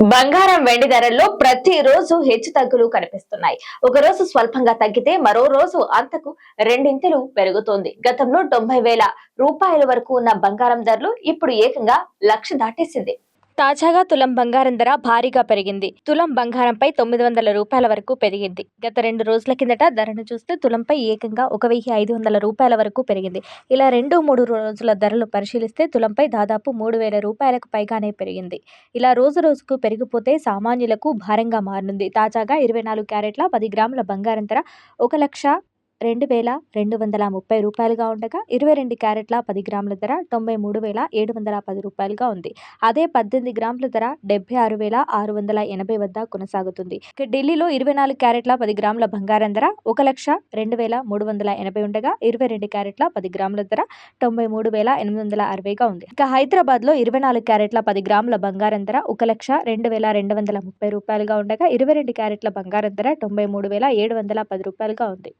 బంగారం వెండి ధరల్లో ప్రతి రోజు హెచ్చు తగ్గులు కనిపిస్తున్నాయి. ఒక రోజు స్వల్పంగా తగ్గితే మరో రోజు అంతకు రెండింతలు పెరుగుతోంది. గతంలో తొంభై వేల రూపాయల వరకు ఉన్న బంగారం ధరలు ఇప్పుడు ఏకంగా లక్ష దాటేసింది. తాజాగా తులం బంగారం ధర భారీగా పెరిగింది. తులం బంగారంపై తొమ్మిది వందల రూపాయల వరకు పెరిగింది. గత రెండు రోజుల కిందట ధరను చూస్తే తులంపై ఏకంగా ఒక వెయ్యి ఐదు వందల రూపాయల వరకు పెరిగింది. ఇలా రెండు మూడు రోజుల ధరలు పరిశీలిస్తే తులంపై దాదాపు మూడు వేల రూపాయలకు పైగానే పెరిగింది. ఇలా రోజు రోజుకు పెరిగిపోతే సామాన్యులకు భారంగా మారనుంది. తాజాగా ఇరవై నాలుగు క్యారెట్ల పది గ్రాముల బంగారం ధర ఒక లక్ష రెండు వేల రెండు వందల ముప్పై రూపాయలుగా ఉండగా ఇరవై రెండు క్యారెట్ల పది గ్రాముల ధర తొంభై మూడు వేల ఏడు వందల పది రూపాయలుగా ఉంది. అదే పద్దెనిమిది గ్రాముల ధర డెబ్బై ఆరు వేల ఆరు వందల ఎనభై వద్ద కొనసాగుతుంది. ఇక ఢిల్లీలో ఇరవై నాలుగు క్యారెట్ల పది గ్రాముల బంగారం ధర ఒక లక్ష రెండు వేల మూడు వందల ఎనభై ఉండగా ఇరవై రెండు క్యారెట్ల పది గ్రాముల ధర తొంభై మూడు వేల ఎనిమిది వందల అరవైగా ఉంది. ఇక హైదరాబాద్లో ఇరవై నాలుగు క్యారెట్ల పది గ్రాముల బంగారం ధర ఒక లక్ష రెండు వేల రెండు వందల ముప్పై రూపాయలుగా ఉండగా ఇరవై రెండు క్యారెట్ల బంగారం ధర తొంభై మూడు వేల ఏడు వందల పది రూపాయలుగా ఉంది.